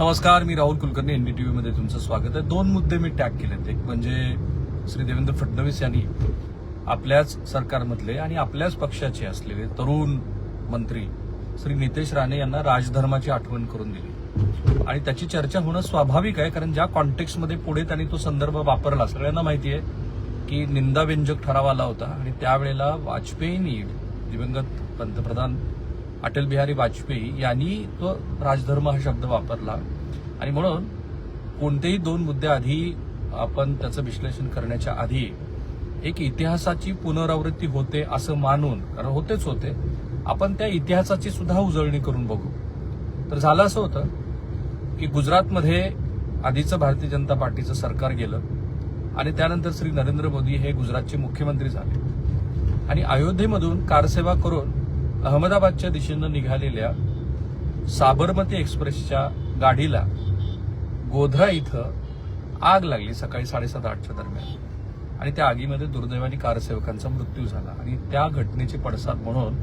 नमस्कार मी राहुल कुलकर्णी टी वीमध्ये तुमचं स्वागत आहे. दोन मुद्दे मी टॅग केलेत. एक म्हणजे श्री देवेंद्र फडणवीस यांनी आपल्याच सरकारमधले आणि आपल्याच पक्षाचे असलेले तरुण मंत्री श्री नितेश राणे यांना राजधर्माची आठवण करून दिली. आणि त्याची चर्चा होणं स्वाभाविक आहे कारण ज्या कॉन्टेक्स्टमध्ये पुढे त्यांनी तो संदर्भ वापरला सगळ्यांना माहिती आहे की निंदाव्यंजक ठराव आला होता. आणि त्यावेळेला वाजपेयींनी दिवंगत पंतप्रधान अटल बिहारी वाजपेयी यांनी तो राजधर्म हा शब्द वापरला. आणि म्हणून कोणतेही दोन मुद्दे आधी आपण त्याचं विश्लेषण करण्याच्या आधी एक इतिहासाची पुनरावृत्ती होते असं मानून कारण होतेच होते आपण त्या इतिहासाची सुद्धा उजळणी करून बघू. तर झालं असं होतं की गुजरातमध्ये आधीचं भारतीय जनता पार्टीचं सरकार गेलं आणि त्यानंतर श्री नरेंद्र मोदी हे गुजरातचे मुख्यमंत्री झाले. आणि अयोध्येमधून कारसेवा करून अहमदाबादच्या दिशेनं निघालेल्या साबरमती एक्सप्रेसच्या गाडीला गोधरा इथं आग लागली सकाळी साडेसात आठच्या दरम्यान. आणि त्या आगीमध्ये दुर्दैवाने कारसेवकांचा मृत्यू झाला. आणि त्या घटनेचे पडसाद म्हणून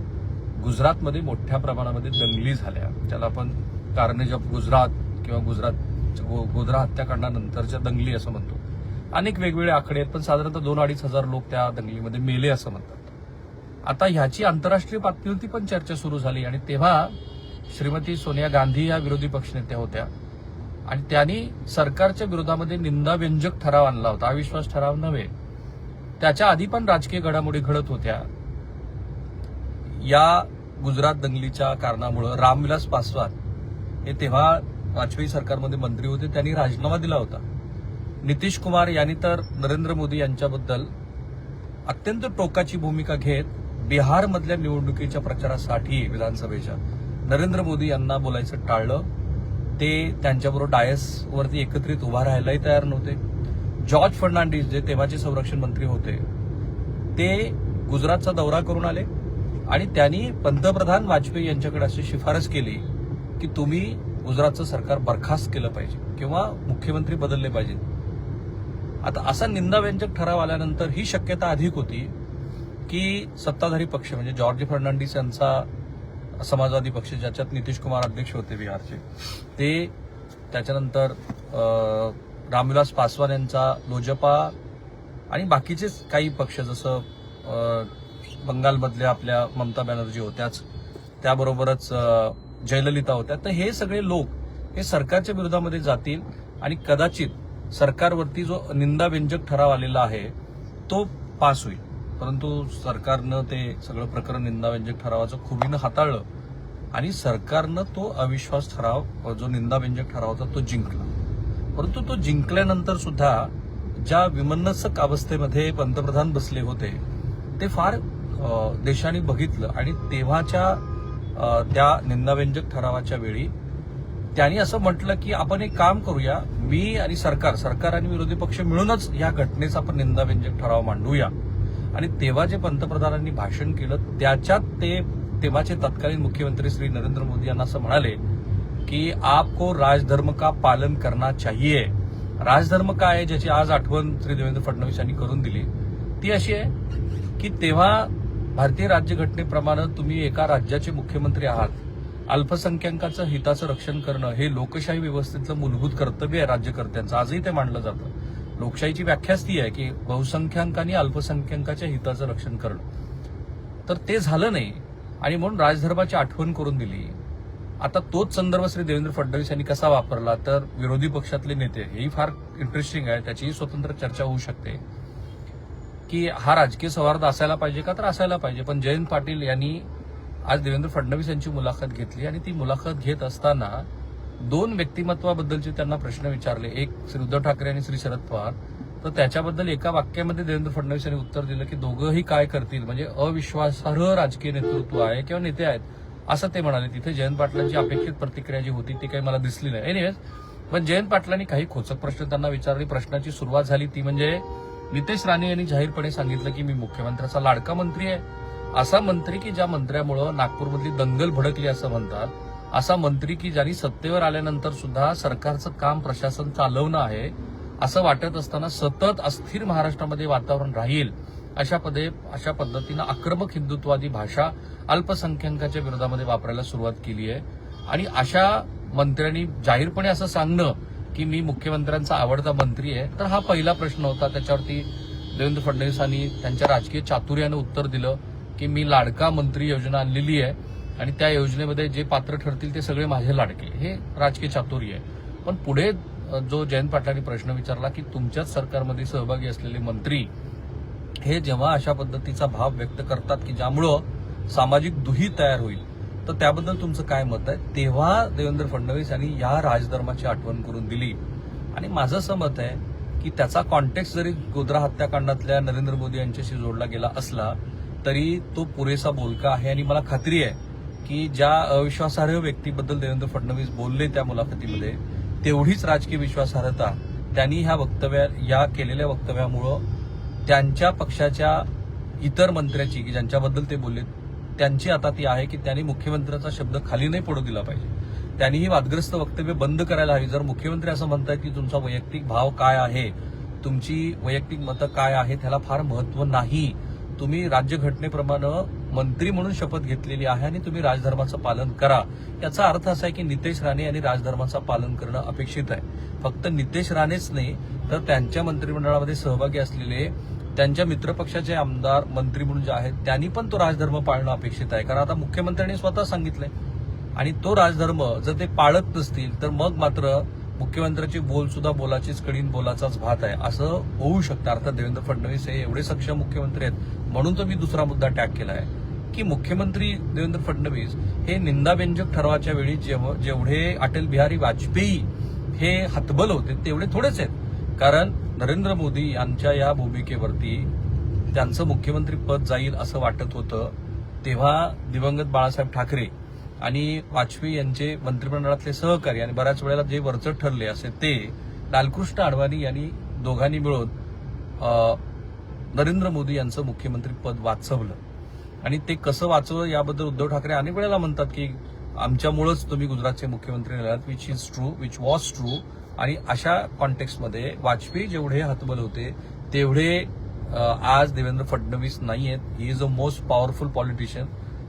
गुजरातमध्ये मोठ्या प्रमाणामध्ये दंगली झाल्या. त्याला आपण कार्नेज ऑफ गुजरात किंवा गुजरात गो- हत्याकांडानंतरच्या दंगली असं म्हणतो. अनेक वेगवेगळे आकडे आहेत पण साधारणतः दोन अडीच हजार लोक त्या दंगलीमध्ये मेले असं म्हणतात. आता ह्याची आंतरराष्ट्रीय पातळीवरती पण चर्चा सुरू झाली आणि तेव्हा श्रीमती सोनिया गांधी या विरोधी पक्षनेत्या होत्या. आणि त्यांनी सरकारच्या विरोधामध्ये निंदाव्यंजक ठराव आणला होता. अविश्वास ठराव नव्हे. त्याच्या आधी पण राजकीय घडामोडी घडत होत्या. या गुजरात दंगलीच्या कारणामुळं रामविलास पासवान हे तेव्हा वाजपेयी सरकारमध्ये मंत्री होते. त्यांनी राजीनामा दिला होता. नितीश कुमार यांनी तर नरेंद्र मोदी यांच्याबद्दल अत्यंत टोकाची भूमिका घेत बिहारमधल्या निवडणुकीच्या प्रचारासाठी विधानसभेच्या. नरेंद्र मोदी यांना बोलायचं टाळलं. ते त्यांच्याबरोबर डायसवरती एकत्रित उभा राहायलाही तयार नव्हते. जॉर्ज फर्नांडिस जे तेव्हाचे संरक्षण मंत्री होते. ते गुजरातचा दौरा करून आले आणि त्यांनी पंतप्रधान वाजपेयी यांच्याकडे अशी शिफारस केली की तुम्ही गुजरातचं सरकार बरखास्त केलं पाहिजे किंवा मुख्यमंत्री बदलले पाहिजेत. आता असा निंदाव्यंजक ठराव आल्यानंतर ही शक्यता अधिक होती. की सत्ताधारी पक्ष म्हणजे जॉर्ज फर्नांडिस यांचा समाजवादी पक्ष ज्याच्यात नितीश कुमार अध्यक्ष होते बिहारचे ते त्याच्यानंतर रामविलास पासवान यांचा लोजपा आणि बाकीचेच काही पक्ष जसं बंगालमधल्या आपल्या ममता बॅनर्जी होत्याच त्याबरोबरच जयललिता होत्या. तर हे सगळे लोक हे सरकारच्या विरोधामध्ये जातील आणि कदाचित सरकारवरती जो निंदाव्यंजक ठराव आलेला आहे तो पास होईल. परंतु सरकारनं ते सगळं प्रकरण निंदाव्यंजक ठरावाचं खुबीनं हाताळलं आणि सरकारनं तो अविश्वास ठराव जो निंदाव्यंजक ठराव होता तो जिंकला. परंतु तो जिंकल्यानंतर सुद्धा ज्या विमनसक अवस्थेमध्ये पंतप्रधान बसले होते ते फार देशाने बघितलं आणि तेव्हाच्या त्या निंदाव्यंजक ठरावाच्या वेळी त्यांनी असं म्हटलं की आपण एक काम करूया मी आणि सरकार सरकार आणि विरोधी पक्ष मिळूनच या घटनेचा आपण निंदाव्यंजक ठराव मांडूया. आणि तेव्हा जे पंतप्रधानांनी भाषण केलं त्याच्यात ते तेव्हाचे तत्कालीन मुख्यमंत्री श्री नरेंद्र मोदी यांना असं म्हणाले की आपको राजधर्म का पालन करना चाहिए. राजधर्म काय आहे ज्याची आज आठवण श्री देवेंद्र फडणवीस यांनी करून दिली? ती अशी आहे की तेव्हा भारतीय राज्यघटनेप्रमाणे तुम्ही एका राज्याचे मुख्यमंत्री आहात. अल्पसंख्याकांचं हिताचं रक्षण करणं हे लोकशाही व्यवस्थेतलं मूलभूत कर्तव्य आहे राज्यकर्त्यांचं. आजही ते मानलं जातं. लोकशाहीची व्याख्याच ती आहे की बहुसंख्याकांनी अल्पसंख्याकाच्या हिताचं रक्षण करणं. तर ते झालं नाही आणि म्हणून राजधर्माची आठवण करून दिली. आता तोच संदर्भ श्री देवेंद्र फडणवीस यांनी कसा वापरला तर विरोधी पक्षातले नेते हेही फार इंटरेस्टिंग आहे त्याचीही स्वतंत्र चर्चा होऊ शकते. की हा राजकीय सौहार्द असायला पाहिजे का तर असायला पाहिजे पण जयंत पाटील यांनी आज देवेंद्र फडणवीस यांची मुलाखत घेतली आणि ती मुलाखत घेत असताना दोन व्यक्तिमत्वाबद्दलचे त्यांना प्रश्न विचारले. एक श्री उद्धव ठाकरे आणि श्री शरद पवार. तर त्याच्याबद्दल एका वाक्यामध्ये देवेंद्र फडणवीस यांनी उत्तर दिलं की दोघंही काय करतील. म्हणजे अविश्वासार्ह राजकीय नेतृत्व आहे किंवा नेते आहेत असं ते म्हणाले. तिथे जयंत पाटलांची अपेक्षित प्रतिक्रिया जी होती ती काही मला दिसली नाही. एनिवेज पण जयंत पाटलांनी काही खोचक प्रश्न त्यांना विचारले. प्रश्नाची सुरुवात झाली ती म्हणजे नितेश राणे यांनी जाहीरपणे सांगितलं की मी मुख्यमंत्र्याचा लाडका मंत्री आहे. असा मंत्री की ज्या मंत्र्यामुळं नागपूरमधली दंगल भडकली असं म्हणतात. असा मंत्री की ज्यांनी सत्तेवर आल्यानंतर सुद्धा सरकारचं काम प्रशासन चालवणं आहे असं वाटत असताना सतत अस्थिर महाराष्ट्रामध्ये वातावरण राहील अशा पदे अशा पद्धतीनं आक्रमक हिंदुत्वादी भाषा अल्पसंख्याकाच्या विरोधामध्ये वापरायला सुरुवात केली आहे. आणि अशा मंत्र्यांनी जाहीरपणे असं सांगणं की मी मुख्यमंत्र्यांचा आवडता मंत्री आहे तर हा पहिला प्रश्न होता. त्याच्यावरती देवेंद्र फडणवीसांनी त्यांच्या राजकीय चातुर्यानं उत्तर दिलं की मी लाडका मंत्री योजना आणलेली आहे. आणि त्या योजनेमध्ये जे पात्र ठरतील ते सगळे माझे लाडके. हे राजकीय चातुर्य आहे. पण पुढे जो जयंत पाटलांनी प्रश्न विचारला की तुमच्याच सरकारमध्ये सहभागी असलेले मंत्री हे जेव्हा अशा पद्धतीचा भाव व्यक्त करतात की ज्यामुळं सामाजिक दुही तयार होईल तर त्याबद्दल तुमचं काय मत आहे? तेव्हा देवेंद्र फडणवीस यांनी या राजधर्माची आठवण करून दिली. आणि माझं असं मत आहे की त्याचा कॉन्टेक्स्ट जरी गोद्रा हत्याकांडातल्या नरेंद्र मोदी यांच्याशी जोडला गेला असला तरी तो पुरेसा बोलका आहे आणि मला खात्री आहे की ज्या अविश्वासार्ह व्यक्तीबद्दल देवेंद्र फडणवीस बोलले त्या मुलाखतीमध्ये तेवढीच राजकीय विश्वासार्हता त्यांनी ह्या वक्तव्या या केलेल्या वक्तव्यामुळं त्यांच्या पक्षाच्या इतर मंत्र्याची की ज्यांच्याबद्दल ते बोलले त्यांची आता ती आहे की त्यांनी मुख्यमंत्र्याचा शब्द खाली नाही पडू दिला पाहिजे. त्यांनी ही वादग्रस्त वक्तव्य बंद करायला हवी. जर मुख्यमंत्री असं म्हणतात की तुमचा वैयक्तिक भाव काय आहे तुमची वैयक्तिक मतं काय आहे त्याला फार महत्त्व नाही तुम्ही राज्यघटनेप्रमाणे मंत्री म्हणून शपथ घेतलेली आहे आणि तुम्ही राजधर्माचं पालन करा. याचा अर्थ असा आहे की नितेश राणे यांनी राजधर्माचं पालन करणं अपेक्षित आहे. फक्त नितेश राणेच नाही तर त्यांच्या मंत्रिमंडळामध्ये सहभागी असलेले त्यांच्या मित्रपक्षाचे आमदार मंत्री म्हणून जे आहेत त्यांनी पण तो राजधर्म पाळणं अपेक्षित आहे. कारण आता मुख्यमंत्र्यांनी स्वतः सांगितलंय. आणि तो राजधर्म जर ते पाळत नसतील तर मग मात्र मुख्यमंत्र्याची बोल सुद्धा बोलाचीच कडीन बोलाचाच भात आहे. असं होऊ शकतं. अर्थात देवेंद्र फडणवीस हे एवढे सक्षम मुख्यमंत्री आहेत म्हणून तर मी दुसरा मुद्दा टॅग केला आहे की मुख्यमंत्री देवेंद्र फडणवीस हे निंदाव्यंजक ठरावाच्या वेळी जेवढे अटल बिहारी वाजपेयी हे हतबल होते तेवढे थोडेच आहेत. कारण नरेंद्र मोदी यांच्या या भूमिकेवरती त्यांचं मुख्यमंत्री पद जाईल असं वाटत होतं तेव्हा दिवंगत बाळासाहेब ठाकरे आणि वाजपेयी यांचे मंत्रिमंडळातले सहकारी आणि बऱ्याच वेळेला जे वरचढ ठरले असे ते लालकृष्ण अडवाणी यांनी दोघांनी मिळून नरेंद्र मोदी यांचं मुख्यमंत्री पद वाचवलं. आणि ते कसं वाचवलं याबद्दल उद्धव ठाकरे अनेक वेळेला म्हणतात की आमच्यामुळेच तुम्ही गुजरातचे मुख्यमंत्री राहिलात which is true which was true आणि अशा कॉन्टेक्स्टमध्ये वाजपेयी जेवढे हतबल होते तेवढे आज देवेंद्र फडणवीस नाही आहेत he is a most powerful politician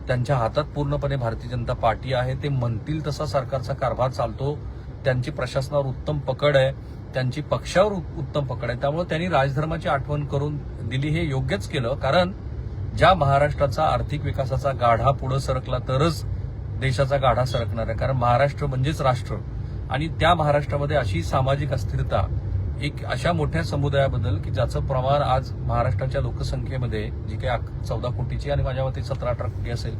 त्यांच्या हातात पूर्णपणे भारतीय जनता पार्टी आहे. ते म्हणतील तसा सरकारचा कारभार चालतो. त्यांची प्रशासनावर उत्तम पकड आहे. त्यांची पक्षावर उत्तम पकड आहे. त्यामुळे त्यांनी राजधर्माची आठवण करून दिली हे योग्यच केलं. कारण ज्या महाराष्ट्राचा आर्थिक विकासाचा गाढा पुढे सरकला तरच देशाचा गाढा सरकणार आहे. कारण महाराष्ट्र म्हणजेच राष्ट्र. आणि त्या महाराष्ट्रामध्ये अशी सामाजिक अस्थिरता एक अशा मोठ्या समुदायाबद्दल की ज्याचं प्रमाण आज महाराष्ट्राच्या लोकसंख्येमध्ये जी काही चौदा कोटीची आणि माझ्या मते सतरा अठरा कोटी असेल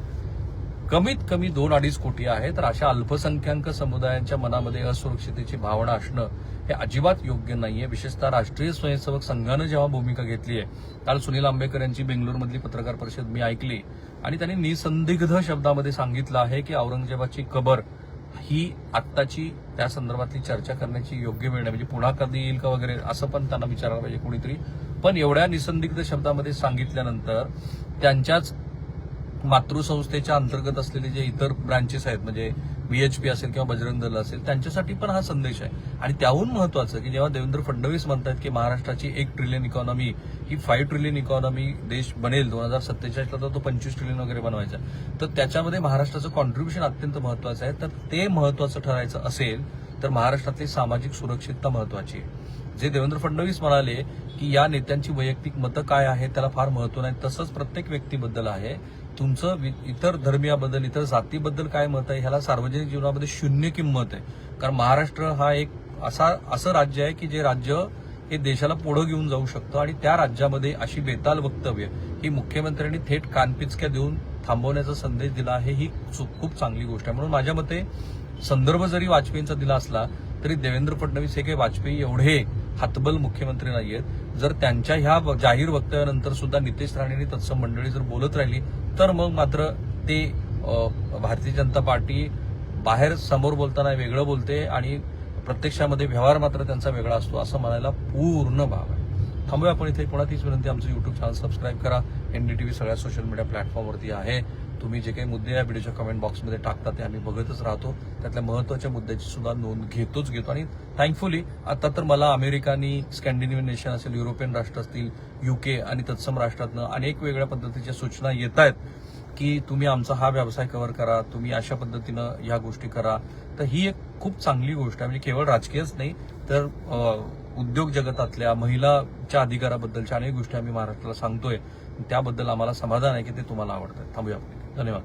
कमीत कमी दोन अडीच कोटी आहे. तर अशा अल्पसंख्याक समुदायांच्या मनामध्ये असुरक्षितेची भावना असणं हे अजिबात योग्य नाहीये. विशेषतः राष्ट्रीय स्वयंसेवक संघानं जेव्हा भूमिका घेतली आहे काल सुनील आंबेकर यांची बेंगलोरमधली पत्रकार परिषद मी ऐकली आणि त्यांनी निसंदिग्ध शब्दामध्ये सांगितलं आहे की औरंगजेबाची कबर ही आत्ताची त्या संदर्भातली चर्चा करण्याची योग्य वेळ नाही. म्हणजे पुन्हा कधी येईल का वगैरे असं पण त्यांना विचारायला पाहिजे कोणीतरी. पण एवढ्या निसंदिग्ध शब्दामध्ये सांगितल्यानंतर त्यांच्याच मातृसंस्थेच्या अंतर्गत असलेले जे इतर ब्रांचेस आहेत म्हणजे बीएचपी असेल किंवा बजरंग दल असेल त्यांच्यासाठी पण हा संदेश आहे. आणि त्याहून महत्वाचं की जेव्हा देवेंद्र फडणवीस म्हणतात की महाराष्ट्राची एक ट्रिलियन इकॉनॉमी ही फाईव्ह ट्रिलियन इकॉनॉमी देश बनेल दोन हजार सत्तेचाळीसला तर तो पंचवीस ट्रिलियन वगैरे बनवायचा तर त्याच्यामध्ये महाराष्ट्राचं कॉन्ट्रीब्युशन अत्यंत महत्वाचं आहे. तर ते महत्वाचं ठरायचं असेल तर महाराष्ट्रातली सामाजिक सुरक्षितता महत्वाची आहे. जे देवेंद्र फडणवीस म्हणाले की या नेत्यांची वैयक्तिक मतं काय आहे त्याला फार महत्त्व नाही. तसंच प्रत्येक व्यक्तीबद्दल आहे. तुमचं वि- इतर धर्मियाबद्दल इतर जातीबद्दल काय मत आहे? ह्याला सार्वजनिक जीवनामध्ये शून्य किंमत आहे. कारण महाराष्ट्र हा एक असा असं राज्य आहे की जे राज्य हे देशाला पुढे घेऊन जाऊ शकतं आणि त्या राज्यामध्ये अशी बेताल वक्तव्य ही मुख्यमंत्र्यांनी थेट कानपिचक्या देऊन थांबवण्याचा संदेश दिला आहे ही खूप चांगली गोष्ट आहे. म्हणून माझ्या मते संदर्भ जरी वाजपेयींचा दिला असला तरी देवेंद्र फडणवीस हे काही वाजपेयी एवढे हातबल मुख्यमंत्री नाहीयेत. जर त्यांच्या ह्या जाहीर वक्तव्यानंतर सुद्धा नितेश राणेंनी तत्सम मंडळी जर बोलत राहिली तर मग मात्र ते भारतीय जनता पार्टी बाहेर समोर बोलताना वेगळं बोलते आणि प्रत्यक्षामध्ये व्यवहार मात्र त्यांचा वेगळा असतो असं म्हणायला पूर्ण भाव आहे. थांबूया आपण इथे. पुन्हा तीच विनंती आमचं युट्यूब चॅनल सबस्क्राईब करा. एनडीटीव्ही सगळ्या सोशल मीडिया प्लॅटफॉर्मवरती आहे. तुम्ही जे काही मुद्दे या व्हिडिओच्या कमेंट बॉक्समध्ये टाकता ते आम्ही बघतच राहतो. त्यातल्या महत्त्वाच्या मुद्द्याची सुद्धा नोंद घेतोच घेतो. आणि थँकफुली आता तर मला अमेरिकानी स्कॅन्डिनेव्हियन नेशन असेल युरोपियन राष्ट्र असतील युके आणि तत्सम राष्ट्रातनं अनेक वेगळ्या पद्धतीच्या सूचना येत आहेत की तुम्ही आमचा हा व्यवसाय कव्हर करा तुम्ही अशा पद्धतीनं ह्या गोष्टी करा. तर ही एक खूप चांगली गोष्ट आहे. म्हणजे केवळ राजकीयच नाही तर उद्योग जगतातल्या महिलाच्या अधिकाराबद्दलच्या अनेक गोष्टी आम्ही महाराष्ट्राला सांगतोय. त्याबद्दल आम्हाला समाधान आहे की ते तुम्हाला आवडतं थांबूया आपण. 这里吗